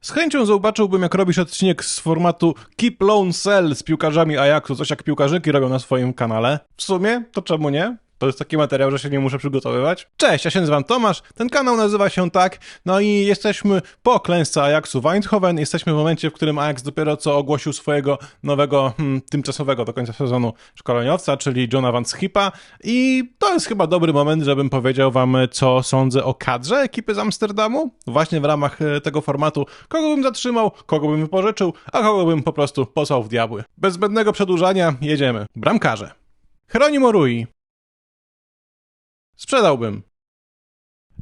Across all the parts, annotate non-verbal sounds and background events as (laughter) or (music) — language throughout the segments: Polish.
Z chęcią zobaczyłbym, jak robisz odcinek z formatu Keep Lone Cell z piłkarzami Ajaxu, coś jak piłkarzyki robią na swoim kanale. W sumie, to czemu nie? To jest taki materiał, że się nie muszę przygotowywać. Cześć, ja się nazywam Tomasz, ten kanał nazywa się tak, no i jesteśmy po klęsce Ajaxu Eindhoven, jesteśmy w momencie, w którym Ajax dopiero co ogłosił swojego nowego, hmm, tymczasowego do końca sezonu szkoleniowca, czyli Johna Van Schipa i to jest chyba dobry moment, żebym powiedział wam, co sądzę o kadrze ekipy z Amsterdamu, właśnie w ramach e, tego formatu, kogo bym zatrzymał, kogo bym wypożyczył, a kogo bym po prostu posłał w diabły. Bez zbędnego przedłużania, jedziemy. Bramkarze. Hronimo Rui, Sprzedałbym.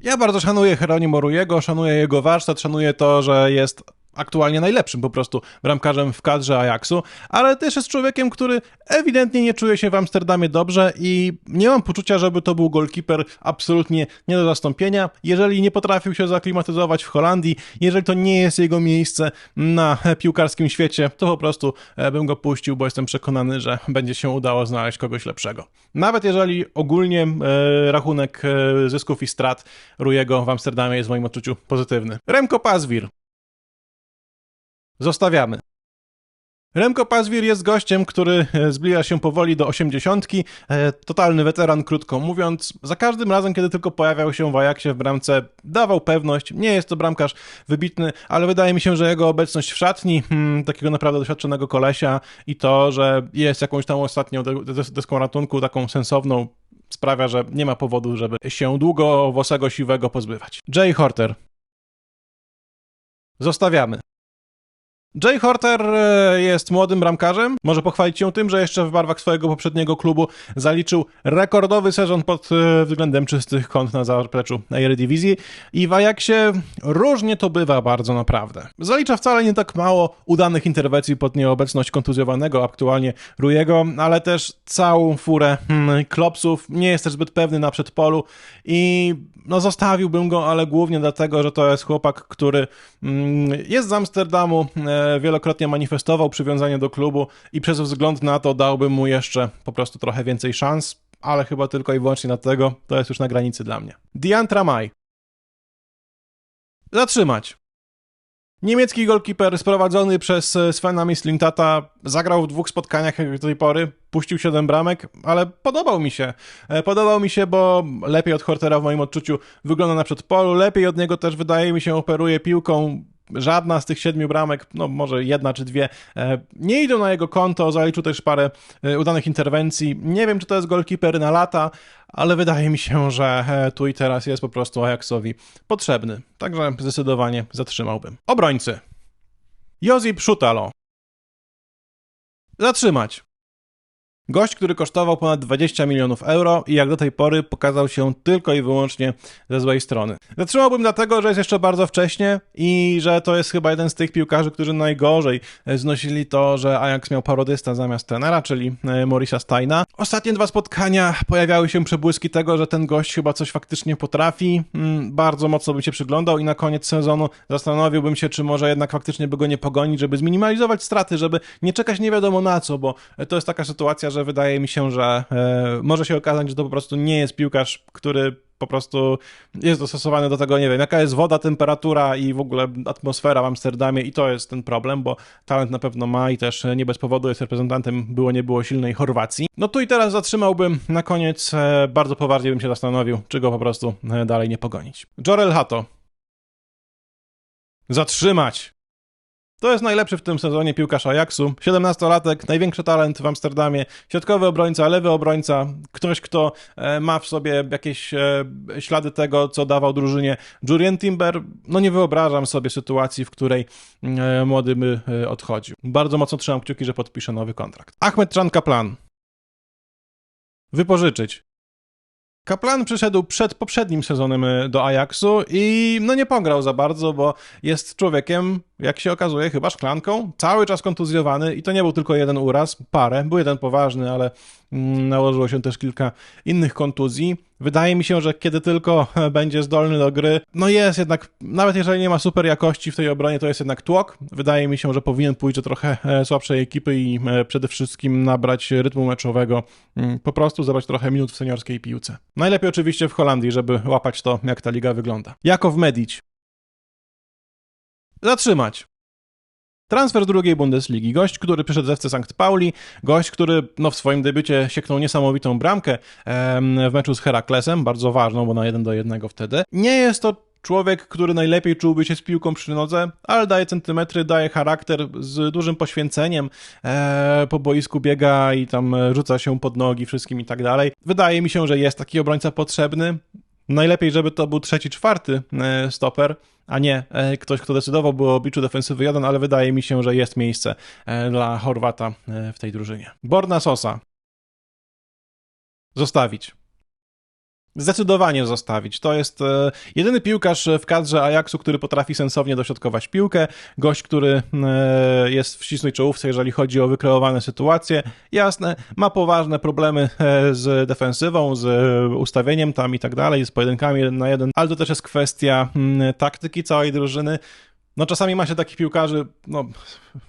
Ja bardzo szanuję Hieronimo Rujego, szanuję jego warsztat, szanuję to, że jest aktualnie najlepszym po prostu bramkarzem w kadrze Ajaxu, ale też jest człowiekiem, który ewidentnie nie czuje się w Amsterdamie dobrze i nie mam poczucia, żeby to był golkiper absolutnie nie do zastąpienia. Jeżeli nie potrafił się zaklimatyzować w Holandii, jeżeli to nie jest jego miejsce na piłkarskim świecie, to po prostu e, bym go puścił, bo jestem przekonany, że będzie się udało znaleźć kogoś lepszego. Nawet jeżeli ogólnie e, rachunek e, zysków i strat Rujego w Amsterdamie jest w moim odczuciu pozytywny. Remko Pazwir, Zostawiamy. Remko Pazwir jest gościem, który e, zbliża się powoli do osiemdziesiątki. E, totalny weteran, krótko mówiąc. Za każdym razem, kiedy tylko pojawiał się w Ajaxie w bramce, dawał pewność. Nie jest to bramkarz wybitny, ale wydaje mi się, że jego obecność w szatni, hmm, takiego naprawdę doświadczonego kolesia i to, że jest jakąś tam ostatnią des deską ratunku, taką sensowną, sprawia, że nie ma powodu, żeby się długo włosego siwego pozbywać. Jay Horter. Zostawiamy. Jay Horter e, jest młodym bramkarzem. Może pochwalić się tym, że jeszcze w barwach swojego poprzedniego klubu zaliczył rekordowy sezon pod e, względem czystych kąt na zapleczu Eredivisie i w Ajaxie różnie to bywa bardzo naprawdę. Zalicza wcale nie tak mało udanych interwencji pod nieobecność kontuzjowanego aktualnie Rujego, ale też całą furę hmm, klopsów. Nie jest też zbyt pewny na przedpolu i no zostawiłbym go, ale głównie dlatego, że to jest chłopak, który mm, jest z Amsterdamu, e, wielokrotnie manifestował przywiązanie do klubu i przez wzgląd na to dałbym mu jeszcze po prostu trochę więcej szans, ale chyba tylko i wyłącznie dlatego to jest już na granicy dla mnie. Diantra Maj. Zatrzymać. Niemiecki golkiper sprowadzony przez Svena Mislintata zagrał w dwóch spotkaniach jak do tej pory, puścił 7 bramek, ale podobał mi się. E, podobał mi się, bo lepiej od Hortera w moim odczuciu wygląda na przedpolu, lepiej od niego też wydaje mi się operuje piłką, żadna z tych siedmiu bramek, no może jedna czy dwie, e, nie idą na jego konto, zaliczył też parę e, udanych interwencji. Nie wiem, czy to jest golkiper na lata, ale wydaje mi się, że tu i teraz jest po prostu Ajaxowi potrzebny. Także zdecydowanie zatrzymałbym. Obrońcy. Josip Szutalo. Zatrzymać. Gość, który kosztował ponad 20 milionów euro i jak do tej pory pokazał się tylko i wyłącznie ze złej strony. Zatrzymałbym dlatego, że jest jeszcze bardzo wcześnie i że to jest chyba jeden z tych piłkarzy, którzy najgorzej znosili to, że Ajax miał parodysta zamiast trenera, czyli e, Morisa Steina. Ostatnie dwa spotkania pojawiały się przebłyski tego, że ten gość chyba coś faktycznie potrafi. Mm, bardzo mocno bym się przyglądał i na koniec sezonu zastanowiłbym się, czy może jednak faktycznie by go nie pogonić, żeby zminimalizować straty, żeby nie czekać nie wiadomo na co, bo to jest taka sytuacja, że wydaje mi się, że e, może się okazać, że to po prostu nie jest piłkarz, który po prostu jest dostosowany do tego, nie wiem, jaka jest woda, temperatura i w ogóle atmosfera w Amsterdamie i to jest ten problem, bo talent na pewno ma i też nie bez powodu jest reprezentantem było nie było silnej Chorwacji. No tu i teraz zatrzymałbym na koniec, e, bardzo poważnie bym się zastanowił, czy go po prostu e, dalej nie pogonić. Jorel Hato. Zatrzymać! To jest najlepszy w tym sezonie piłkarz Ajaxu. 17-latek, największy talent w Amsterdamie, środkowy obrońca, lewy obrońca, ktoś, kto e, ma w sobie jakieś e, ślady tego, co dawał drużynie Jurien Timber. No nie wyobrażam sobie sytuacji, w której e, młody by odchodził. Bardzo mocno trzymam kciuki, że podpisze nowy kontrakt. Ahmed Chan Kaplan. Wypożyczyć. Kaplan przyszedł przed poprzednim sezonem do Ajaxu i no nie pograł za bardzo, bo jest człowiekiem jak się okazuje, chyba szklanką, cały czas kontuzjowany i to nie był tylko jeden uraz, parę, był jeden poważny, ale nałożyło się też kilka innych kontuzji. Wydaje mi się, że kiedy tylko (laughs) będzie zdolny do gry, no jest jednak, nawet jeżeli nie ma super jakości w tej obronie, to jest jednak tłok. Wydaje mi się, że powinien pójść do trochę e, słabszej ekipy i e, przede wszystkim nabrać rytmu meczowego, mm, po prostu zabrać trochę minut w seniorskiej piłce. Najlepiej oczywiście w Holandii, żeby łapać to, jak ta liga wygląda. Jakow Medić Zatrzymać. Transfer drugiej Bundesligi. Gość, który przyszedł z FC St. Pauli, gość, który no, w swoim debiucie sieknął niesamowitą bramkę em, w meczu z Heraklesem, bardzo ważną, bo na jeden do jednego wtedy. Nie jest to człowiek, który najlepiej czułby się z piłką przy nodze, ale daje centymetry, daje charakter z dużym poświęceniem, e, po boisku biega i tam rzuca się pod nogi wszystkim i tak dalej. Wydaje mi się, że jest taki obrońca potrzebny. Najlepiej, żeby to był trzeci, czwarty e, stoper, a nie e, ktoś, kto decydowałby o obliczu defensywy 1, ale wydaje mi się, że jest miejsce e, dla Chorwata w tej drużynie. Borna Sosa. Zostawić. Zdecydowanie zostawić. To jest e, jedyny piłkarz w kadrze Ajaxu, który potrafi sensownie dośrodkować piłkę. Gość, który e, jest w ścisłej czołówce, jeżeli chodzi o wykreowane sytuacje. Jasne, ma poważne problemy e, z defensywą, z ustawieniem tam i tak dalej, z pojedynkami jeden na jeden, ale to też jest kwestia mm, taktyki całej drużyny. No czasami ma się takich piłkarzy, no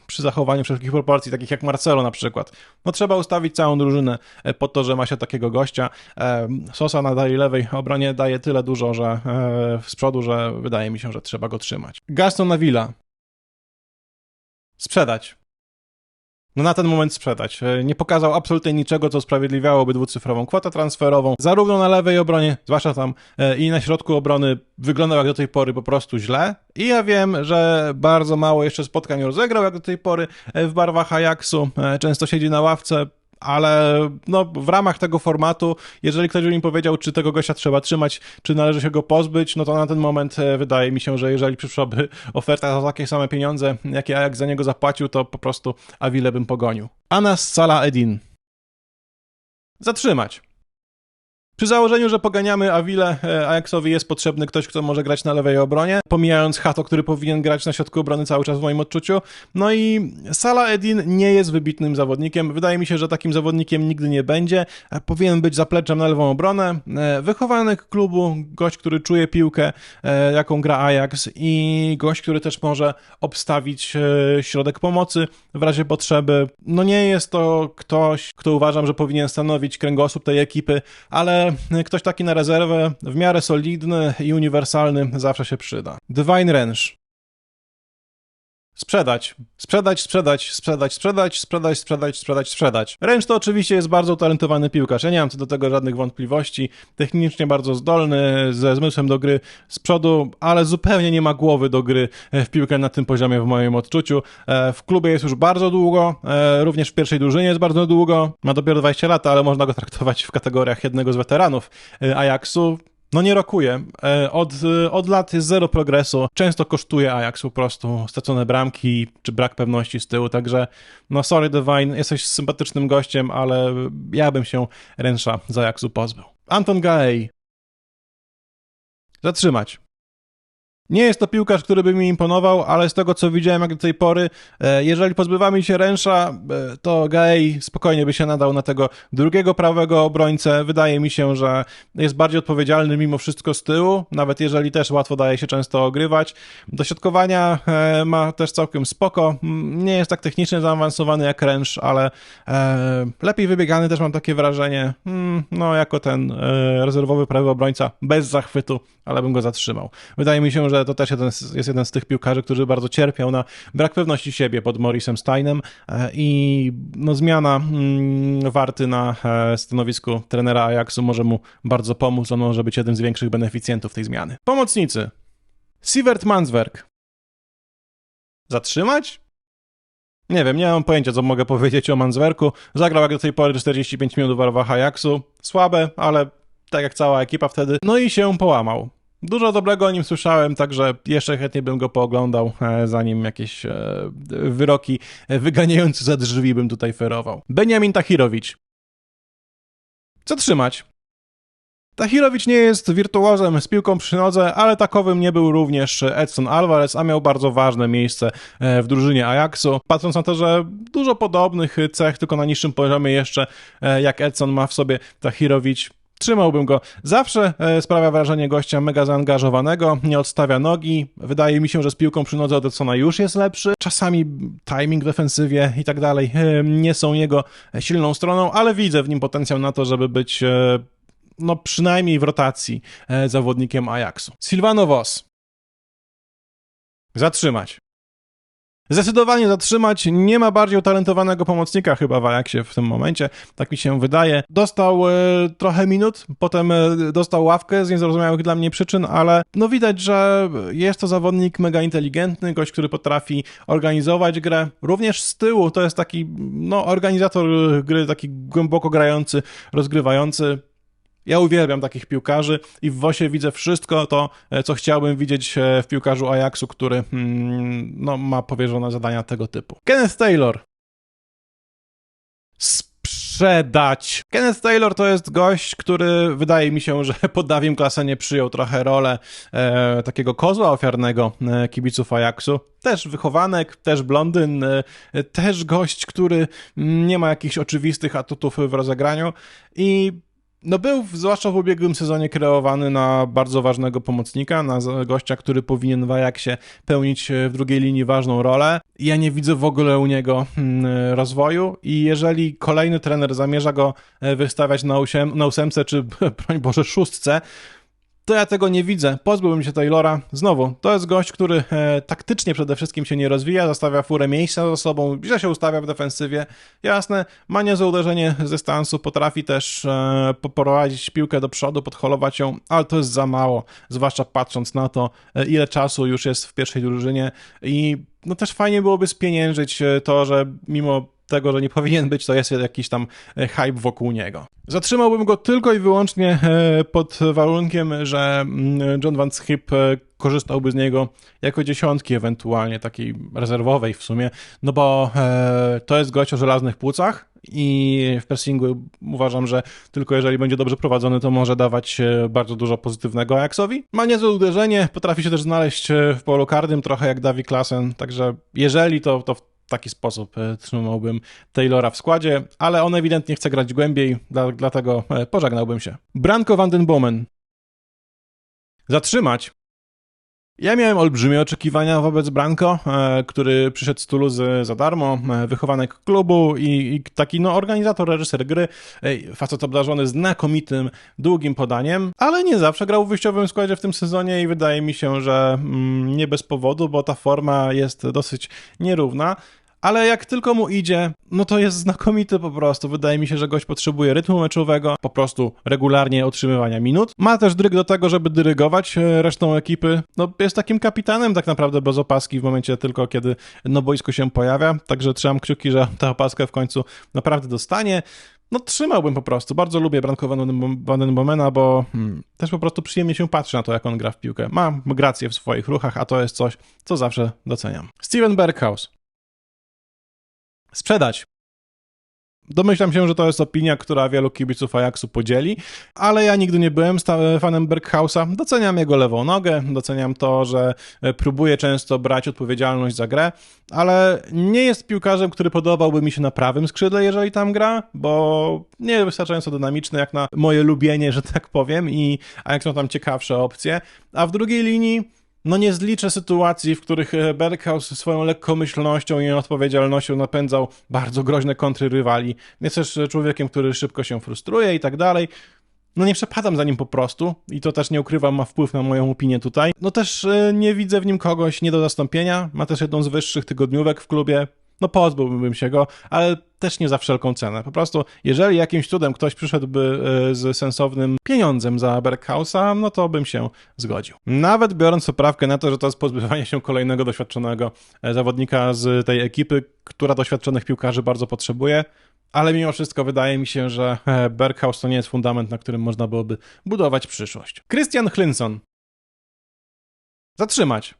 przy zachowaniu wszelkich proporcji, takich jak Marcelo na przykład. No trzeba ustawić całą drużynę e, po to, że ma się takiego gościa. E, Sosa na tej lewej obronie daje tyle dużo, że e, z przodu, że wydaje mi się, że trzeba go trzymać. Gaston Navilla. Sprzedać. No na ten moment sprzedać. E, Nie pokazał absolutnie niczego, co usprawiedliwiałoby dwucyfrową kwotę transferową. Zarówno na lewej obronie, zwłaszcza tam e, i na środku obrony wyglądał jak do tej pory po prostu źle. I ja wiem, że bardzo mało jeszcze spotkań rozegrał jak do tej pory e, w barwach Ajaxu. Często siedzi na ławce, ale no, w ramach tego formatu, jeżeli ktoś by mi powiedział, czy tego gościa trzeba trzymać, czy należy się go pozbyć, no to na ten moment e, wydaje mi się, że jeżeli przyszłaby (laughs) oferta za takie same pieniądze, jakie Ajax za niego zapłacił, to po prostu Awile bym pogonił. Anas Salah Edin. Zatrzymać. Przy założeniu, że poganiamy Awile, Ajaxowi jest potrzebny ktoś, kto może grać na lewej obronie, pomijając Hato, który powinien grać na środku obrony cały czas w moim odczuciu. No i Salah Edin nie jest wybitnym zawodnikiem. Wydaje mi się, że takim zawodnikiem nigdy nie będzie. E, Powinien być zapleczem na lewą obronę. E, Wychowany klubu, gość, który czuje piłkę, e, jaką gra Ajax i gość, który też może obstawić środek pomocy w razie potrzeby. No nie jest to ktoś, kto uważam, że powinien stanowić kręgosłup tej ekipy, ale ktoś taki na rezerwę, w miarę solidny i uniwersalny, zawsze się przyda. Divine Range. Sprzedać. Sprzedać, sprzedać, sprzedać, sprzedać, sprzedać, sprzedać, sprzedać, sprzedać. To oczywiście jest bardzo utalentowany piłkarz. Ja nie mam co do tego żadnych wątpliwości. Technicznie bardzo zdolny, ze zmysłem do gry z przodu, ale zupełnie nie ma głowy do gry e, w piłkę na tym poziomie w moim odczuciu. E, W klubie jest już bardzo długo, e, również w pierwszej drużynie jest bardzo długo. Ma dopiero 20 lat, ale można go traktować w kategoriach jednego z weteranów Ajaxu. No nie rokuje. E, Od, e, od lat jest zero progresu. Często kosztuje Ajax po prostu stracone bramki czy brak pewności z tyłu, także no sorry Divine, jesteś sympatycznym gościem, ale ja bym się Rensza z Ajaxu pozbył. Anton Gaey. Zatrzymać. Nie jest to piłkarz, który by mi imponował, ale z tego co widziałem jak do tej pory, e, jeżeli pozbywamy się Rensza, e, to Gay spokojnie by się nadał na tego drugiego prawego obrońcę. Wydaje mi się, że jest bardziej odpowiedzialny mimo wszystko z tyłu, nawet jeżeli też łatwo daje się często ogrywać. Dośrodkowania e, ma też całkiem spoko. Nie jest tak technicznie zaawansowany jak Rensz, ale lepiej wybiegany też mam takie wrażenie. Mm, No, jako ten rezerwowy prawy obrońca, bez zachwytu, ale bym go zatrzymał. Wydaje mi się, że to też jeden jest jeden z tych piłkarzy, którzy bardzo cierpiał na brak pewności siebie pod Morrisem Steinem e, i no, zmiana mm, warty na e, stanowisku trenera Ajaxu może mu bardzo pomóc. On może być jednym z większych beneficjentów tej zmiany. Pomocnicy. Sivert Manswerk. Zatrzymać? Nie wiem, nie mam pojęcia, co mogę powiedzieć o Manswerku. Zagrał jak do tej pory 45 minut w Ajaxu. Słabe, ale tak jak cała ekipa wtedy. No i się połamał. Dużo dobrego o nim słyszałem, także jeszcze chętnie bym go pooglądał, e, zanim jakieś e, wyroki wyganiające za drzwi bym tutaj ferował. Benjamin Tahirowicz. Zatrzymać. Tahirowicz nie jest wirtuozem z piłką przy nodze, ale takowym nie był również Edson Alvarez, a miał bardzo ważne miejsce e, w drużynie Ajaxu. Patrząc na to, że dużo podobnych cech, tylko na niższym poziomie jeszcze, jak Edson ma w sobie Tahirowicz, Trzymałbym go. Zawsze e, sprawia wrażenie gościa mega zaangażowanego, nie odstawia nogi. Wydaje mi się, że z piłką przy nodze od Edsona już jest lepszy. Czasami timing defensywie i tak dalej e, nie są jego silną stroną, ale widzę w nim potencjał na to, żeby być e, no przynajmniej w rotacji zawodnikiem Ajaxu. Silvano Vos. Zatrzymać. Zdecydowanie zatrzymać. Nie ma bardziej utalentowanego pomocnika chyba w Ajaxie w tym momencie. Tak mi się wydaje. Dostał e, trochę minut, potem e, dostał ławkę z niezrozumiałych dla mnie przyczyn, ale no widać, że jest to zawodnik mega inteligentny, gość, który potrafi organizować grę. Również z tyłu to jest taki no, organizator gry, taki głęboko grający, rozgrywający. Ja uwielbiam takich piłkarzy i w Wosie widzę wszystko to, e, co chciałbym widzieć e, w piłkarzu Ajaxu, który mm, no, ma powierzone zadania tego typu. Kenneth Taylor. Sprzedać. Kenneth Taylor to jest gość, który wydaje mi się, że (laughs) pod Dawim Klasenie przyjął trochę rolę e, takiego kozła ofiarnego e, kibiców Ajaxu. Też wychowanek, też blondyn, e, też gość, który nie ma jakichś oczywistych atutów w rozegraniu i no był, zwłaszcza w ubiegłym sezonie, kreowany na bardzo ważnego pomocnika, na gościa, który powinien w Ajaxie pełnić e, w drugiej linii ważną rolę. Ja nie widzę w ogóle u niego hmm, rozwoju i jeżeli kolejny trener zamierza go e, wystawiać na, ósem, na ósemce, czy (laughs) broń Boże szóstce, to ja tego nie widzę. Pozbyłbym się Taylora. Znowu, to jest gość, który e, taktycznie przede wszystkim się nie rozwija, zostawia furę miejsca za sobą, źle się ustawia w defensywie. Jasne, ma niezłe uderzenie z dystansu, potrafi też e, poprowadzić piłkę do przodu, podholować ją, ale to jest za mało, zwłaszcza patrząc na to, e, ile czasu już jest w pierwszej drużynie i no też fajnie byłoby spieniężyć e, to, że mimo tego, że nie powinien być, to jest jakiś tam e, hype wokół niego. Zatrzymałbym go tylko i wyłącznie e, pod warunkiem, że mm, John Van Schip e, korzystałby z niego jako dziesiątki, ewentualnie takiej rezerwowej w sumie, no bo to jest gość o żelaznych płucach i w pressingu uważam, że tylko jeżeli będzie dobrze prowadzony, to może dawać bardzo dużo pozytywnego Ajaxowi. Ma niezłe uderzenie, potrafi się też znaleźć w polu karnym, trochę jak Davi Klassen, także jeżeli to, to taki sposób e, trzymałbym Taylora w składzie, ale on ewidentnie chce grać głębiej, dlatego e, pożegnałbym się. Branko van den Bomen. Zatrzymać. Ja miałem olbrzymie oczekiwania wobec Branko, e, który przyszedł z Toulouse za darmo, wychowanek klubu i, i taki no, organizator, reżyser gry, facet obdarzony znakomitym, długim podaniem, ale nie zawsze grał w wyjściowym składzie w tym sezonie i wydaje mi się, że mm, nie bez powodu, bo ta forma jest dosyć nierówna ale jak tylko mu idzie, no to jest znakomity po prostu. Wydaje mi się, że gość potrzebuje rytmu meczowego, po prostu regularnie otrzymywania minut. Ma też dryg do tego, żeby dyrygować e, resztą ekipy. No jest takim kapitanem tak naprawdę bez opaski w momencie tylko, kiedy no boisko się pojawia, także trzymam kciuki, że tę opaskę w końcu naprawdę dostanie. No trzymałbym po prostu. Bardzo lubię Branko Vandenbomena, bo hmm, też po prostu przyjemnie się patrzy na to, jak on gra w piłkę. Ma grację w swoich ruchach, a to jest coś, co zawsze doceniam. Steven Berghaus. Sprzedać. Domyślam się, że to jest opinia, która wielu kibiców Ajaxu podzieli, ale ja nigdy nie byłem fanem Berghausa. Doceniam jego lewą nogę, doceniam to, że e, próbuje często brać odpowiedzialność za grę, ale nie jest piłkarzem, który podobałby mi się na prawym skrzydle, jeżeli tam gra, bo nie jest wystarczająco dynamiczny jak na moje lubienie, że tak powiem, i Ajax ma tam ciekawsze opcje, a w drugiej linii no nie zliczę sytuacji, w których e, Berghaus swoją lekkomyślnością i odpowiedzialnością napędzał bardzo groźne kontry rywali. Jest też człowiekiem, który szybko się frustruje i tak dalej. No nie przepadam za nim po prostu i to też nie ukrywam, ma wpływ na moją opinię tutaj. No też e, nie widzę w nim kogoś nie do zastąpienia. Ma też jedną z wyższych tygodniówek w klubie no pozbyłbym się go, ale też nie za wszelką cenę. Po prostu, jeżeli jakimś cudem ktoś przyszedłby e, z sensownym pieniądzem za Berghausa, no to bym się zgodził. Nawet biorąc poprawkę na to, że to jest pozbywanie się kolejnego doświadczonego e, zawodnika z tej ekipy, która doświadczonych piłkarzy bardzo potrzebuje, ale mimo wszystko wydaje mi się, że e, Berghaus to nie jest fundament, na którym można byłoby budować przyszłość. Christian Hlinson. Zatrzymać.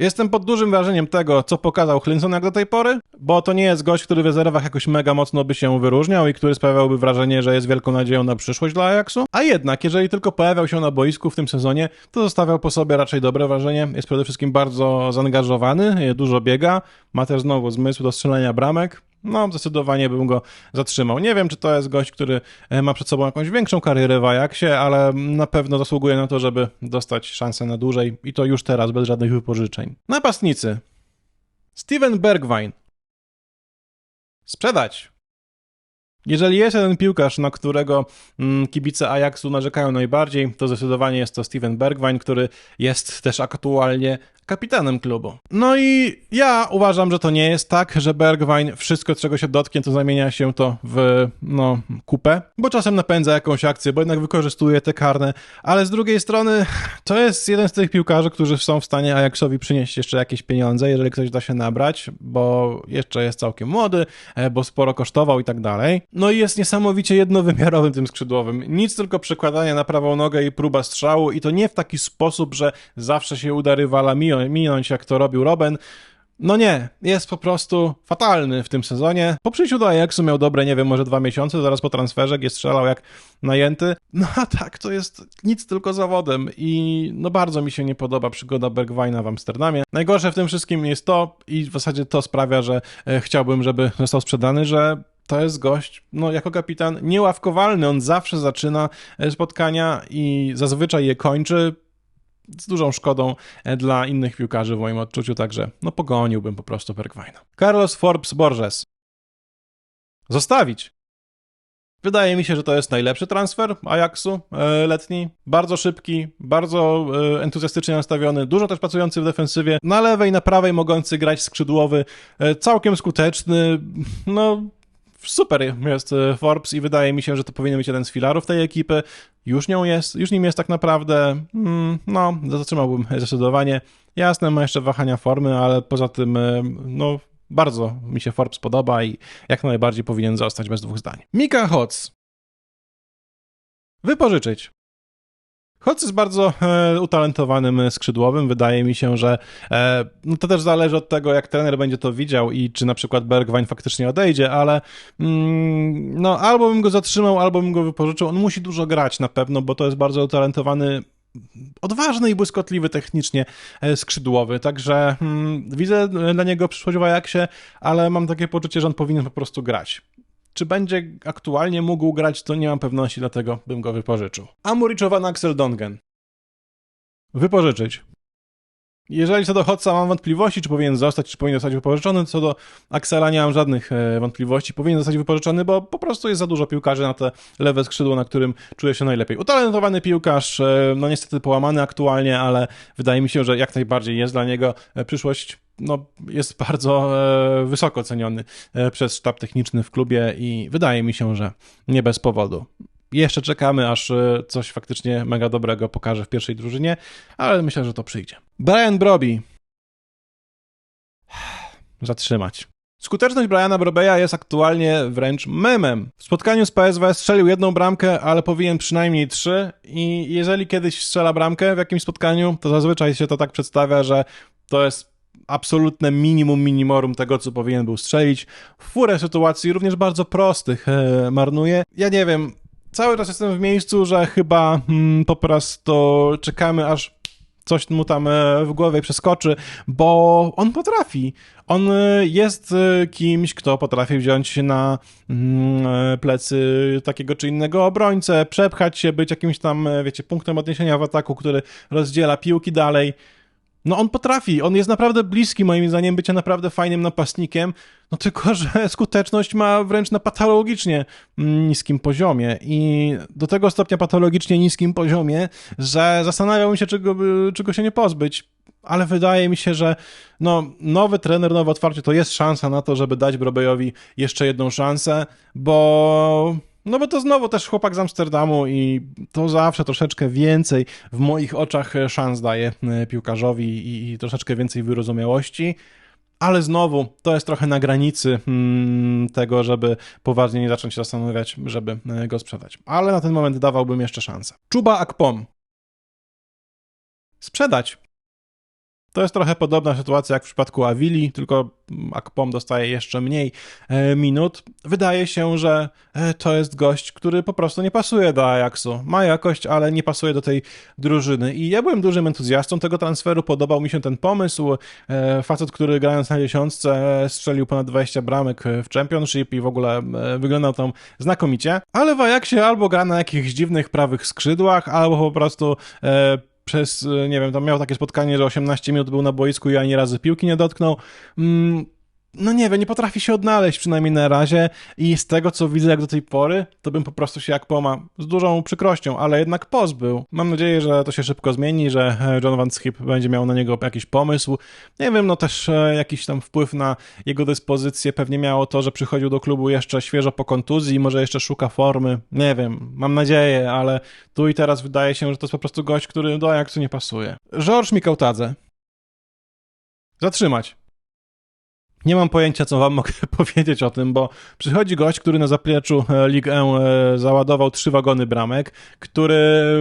Jestem pod dużym wrażeniem tego, co pokazał Hlinson jak do tej pory, bo to nie jest gość, który w rezerwach jakoś mega mocno by się wyróżniał i który sprawiałby wrażenie, że jest wielką nadzieją na przyszłość dla Ajaxu. A jednak, jeżeli tylko pojawiał się na boisku w tym sezonie, to zostawiał po sobie raczej dobre wrażenie. Jest przede wszystkim bardzo zaangażowany, dużo biega, ma też znowu zmysł do strzelania bramek no zdecydowanie bym go zatrzymał. Nie wiem, czy to jest gość, który e, ma przed sobą jakąś większą karierę w Ajaxie, ale na pewno zasługuje na to, żeby dostać szansę na dłużej i to już teraz, bez żadnych wypożyczeń. Napastnicy. Steven Bergwijn. Sprzedać. Jeżeli jest jeden piłkarz, na którego mm, kibice Ajaxu narzekają najbardziej, to zdecydowanie jest to Steven Bergwijn, który jest też aktualnie kapitanem klubu. No i ja uważam, że to nie jest tak, że Bergwijn wszystko, czego się dotknie, to zamienia się to w, no, kupę, bo czasem napędza jakąś akcję, bo jednak wykorzystuje te karne, ale z drugiej strony to jest jeden z tych piłkarzy, którzy są w stanie Ajaxowi przynieść jeszcze jakieś pieniądze, jeżeli ktoś da się nabrać, bo jeszcze jest całkiem młody, e, bo sporo kosztował i tak dalej. No i jest niesamowicie jednowymiarowym tym skrzydłowym. Nic tylko przekładania na prawą nogę i próba strzału i to nie w taki sposób, że zawsze się uda rywala minąć, jak to robił Robben, no nie, jest po prostu fatalny w tym sezonie. Po przyjściu do Ajaxu miał dobre, nie wiem, może dwa miesiące, zaraz po transferze, gdzie strzelał jak najęty. No a tak, to jest nic tylko zawodem i no bardzo mi się nie podoba przygoda Bergwajna w Amsterdamie. Najgorsze w tym wszystkim jest to i w zasadzie to sprawia, że e, chciałbym, żeby został sprzedany, że to jest gość, no jako kapitan nieławkowalny, on zawsze zaczyna e, spotkania i zazwyczaj je kończy z dużą szkodą e, dla innych piłkarzy w moim odczuciu, także no pogoniłbym po prostu Bergwajna. Carlos Forbes Borges. Zostawić. Wydaje mi się, że to jest najlepszy transfer Ajaxu e, letni. Bardzo szybki, bardzo e, entuzjastycznie nastawiony, dużo też pracujący w defensywie. Na lewej, na prawej mogący grać skrzydłowy, całkiem skuteczny. No, super jest e, Forbes i wydaje mi się, że to powinien być jeden z filarów tej ekipy. Już nią jest, już nim jest tak naprawdę. Mm, no, zatrzymałbym zdecydowanie. Jasne, ma jeszcze wahania formy, ale poza tym, e, no, bardzo mi się Forbes podoba i jak najbardziej powinien zostać bez dwóch zdań. Mika Hoc. Wypożyczyć. Hoc jest bardzo e, utalentowanym skrzydłowym. Wydaje mi się, że e, no to też zależy od tego, jak trener będzie to widział i czy na przykład Bergwijn faktycznie odejdzie, ale mm, no albo bym go zatrzymał, albo bym go wypożyczył. On musi dużo grać na pewno, bo to jest bardzo utalentowany odważny i błyskotliwy technicznie e, skrzydłowy, także hmm, widzę dla niego przyszłość w Ajaxie, ale mam takie poczucie, że on powinien po prostu grać. Czy będzie aktualnie mógł grać, to nie mam pewności, dlatego bym go wypożyczył. Amuriczowa Axel Dongen. Wypożyczyć. Jeżeli co do Hotsa mam wątpliwości, czy powinien zostać, czy powinien zostać wypożyczony, co do Axela nie mam żadnych e, wątpliwości. Powinien zostać wypożyczony, bo po prostu jest za dużo piłkarzy na te lewe skrzydło, na którym czuję się najlepiej. Utalentowany piłkarz, e, no niestety połamany aktualnie, ale wydaje mi się, że jak najbardziej jest dla niego e, przyszłość no, jest bardzo e, wysoko ceniony e, przez sztab techniczny w klubie i wydaje mi się, że nie bez powodu. Jeszcze czekamy, aż e, coś faktycznie mega dobrego pokaże w pierwszej drużynie, ale myślę, że to przyjdzie. Brian Broby. (sighs) Zatrzymać. Skuteczność Briana Brobeya jest aktualnie wręcz memem. W spotkaniu z PSW strzelił jedną bramkę, ale powinien przynajmniej trzy i jeżeli kiedyś strzela bramkę w jakimś spotkaniu, to zazwyczaj się to tak przedstawia, że to jest absolutne minimum minimorum tego, co powinien był strzelić. Furę sytuacji również bardzo prostych e, marnuje. Ja nie wiem, cały czas jestem w miejscu, że chyba hmm, po prostu czekamy, aż coś mu tam e, w głowie przeskoczy, bo on potrafi. On e, jest e, kimś, kto potrafi wziąć się na mm, plecy takiego czy innego obrońcę, przepchać się, być jakimś tam, wiecie, punktem odniesienia w ataku, który rozdziela piłki dalej. No on potrafi, on jest naprawdę bliski moim zdaniem bycia naprawdę fajnym napastnikiem, no tylko, (laughs) że skuteczność ma wręcz na patologicznie niskim poziomie i do tego stopnia patologicznie niskim poziomie, że zastanawiałbym się, czego, czego się nie pozbyć. Ale wydaje mi się, że no, nowy trener, nowe otwarcie to jest szansa na to, żeby dać Brobejowi jeszcze jedną szansę, bo no bo to znowu też chłopak z Amsterdamu i to zawsze troszeczkę więcej w moich oczach szans daje e, piłkarzowi i, troszeczkę więcej wyrozumiałości. Ale znowu, to jest trochę na granicy hmm, tego, żeby poważnie nie zacząć się zastanawiać, żeby e, go sprzedać. Ale na ten moment dawałbym jeszcze szansę. Czuba Akpom. Sprzedać. To jest trochę podobna sytuacja jak w przypadku Avili, tylko Akpom dostaje jeszcze mniej e, minut. Wydaje się, że e, to jest gość, który po prostu nie pasuje do Ajaxu. Ma jakość, ale nie pasuje do tej drużyny. I ja byłem dużym entuzjastą tego transferu, podobał mi się ten pomysł. E, facet, który grając na dziesiątce strzelił ponad 20 bramek w Championship i w ogóle wyglądał tam znakomicie. Ale w Ajaxie albo gra na jakichś dziwnych prawych skrzydłach, albo po prostu przez, e, nie wiem, tam miał takie spotkanie, że 18 minut był na boisku i ani razy piłki nie dotknął. Mm, no nie wiem, nie potrafi się odnaleźć przynajmniej na razie i z tego co widzę jak do tej pory, to bym po prostu się jak poma z dużą przykrością, ale jednak pozbył. Mam nadzieję, że to się szybko zmieni, że e, John Van Schip będzie miał na niego jakiś pomysł. Nie wiem, no też e, jakiś tam wpływ na jego dyspozycję pewnie miało to, że przychodził do klubu jeszcze świeżo po kontuzji może jeszcze szuka formy. Nie wiem, mam nadzieję, ale tu i teraz wydaje się, że to jest po prostu gość, który do Ajaxu nie pasuje. George Mikautadze. Zatrzymać. Nie mam pojęcia, co wam (laughs) mogę powiedzieć o tym, bo przychodzi gość, który na zapleczu e, Ligue 1 e, załadował trzy wagony bramek, który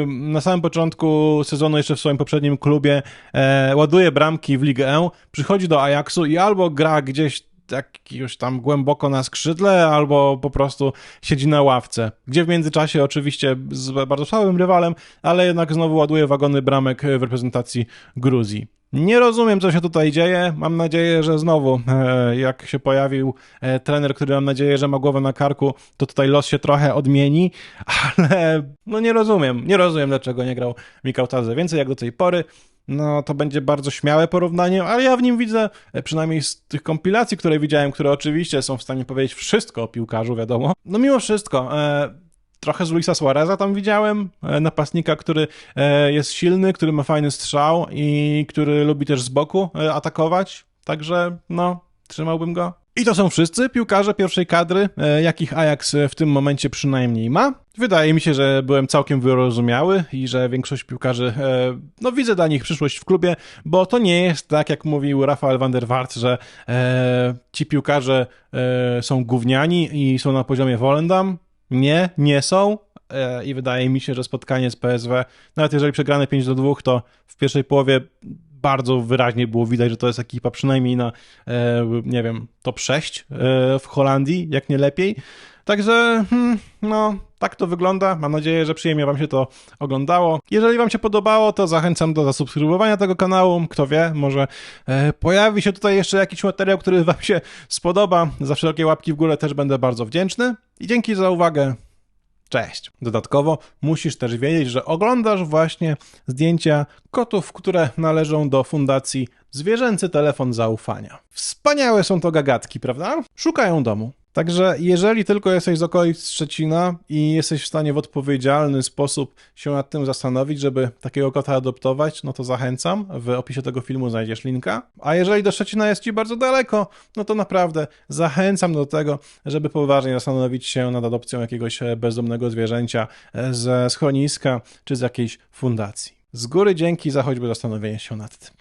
na samym początku sezonu jeszcze w swoim poprzednim klubie e, ładuje bramki w Ligue 1, przychodzi do Ajaxu i albo gra gdzieś jakiegoś tam głęboko na skrzydle, albo po prostu siedzi na ławce, gdzie w międzyczasie oczywiście z bardzo słabym rywalem, ale jednak znowu ładuje wagony bramek w reprezentacji Gruzji. Nie rozumiem, co się tutaj dzieje. Mam nadzieję, że znowu, e, jak się pojawił e, trener, który mam nadzieję, że ma głowę na karku, to tutaj los się trochę odmieni, (laughs) ale no nie rozumiem. Nie rozumiem, dlaczego nie grał Mikał Tadze więcej jak do tej pory. No, to będzie bardzo śmiałe porównanie, ale ja w nim widzę, e, przynajmniej z tych kompilacji, które widziałem, które oczywiście są w stanie powiedzieć wszystko o piłkarzu, wiadomo. No, mimo wszystko, e, trochę z Luisa Suareza tam widziałem, e, napastnika, który e, jest silny, który ma fajny strzał i który lubi też z boku atakować, także no, trzymałbym go. I to są wszyscy piłkarze pierwszej kadry, e, jakich Ajax w tym momencie przynajmniej ma. Wydaje mi się, że byłem całkiem wyrozumiały i że większość piłkarzy, e, no widzę dla nich przyszłość w klubie, bo to nie jest tak, jak mówił Rafael van der Wart, że e, ci piłkarze są gówniani i są na poziomie Volendam. Nie, nie są. I wydaje mi się, że spotkanie z PSW, nawet jeżeli przegrane 5 do 2, to w pierwszej połowie bardzo wyraźnie było widać, że to jest ekipa przynajmniej na, e, nie wiem, top 6 e, w Holandii, jak nie lepiej. Także, hmm, no, tak to wygląda. Mam nadzieję, że przyjemnie Wam się to oglądało. Jeżeli Wam się podobało, to zachęcam do zasubskrybowania tego kanału. Kto wie, może e, pojawi się tutaj jeszcze jakiś materiał, który Wam się spodoba. Za wszelkie łapki w górę też będę bardzo wdzięczny. I dzięki za uwagę. Cześć. Dodatkowo musisz też wiedzieć, że oglądasz właśnie zdjęcia kotów, które należą do fundacji Zwierzęcy Telefon Zaufania. Wspaniałe są to gagatki, prawda? Szukają domu. Także jeżeli tylko jesteś z okolic Szczecina i jesteś w stanie w odpowiedzialny sposób się nad tym zastanowić, żeby takiego kota adoptować, no to zachęcam. W opisie tego filmu znajdziesz linka. A jeżeli do Szczecina jest ci bardzo daleko, no to naprawdę zachęcam do tego, żeby poważnie zastanowić się nad adopcją jakiegoś bezdomnego zwierzęcia ze schroniska czy z jakiejś fundacji. Z góry dzięki za choćby zastanowienie się nad tym.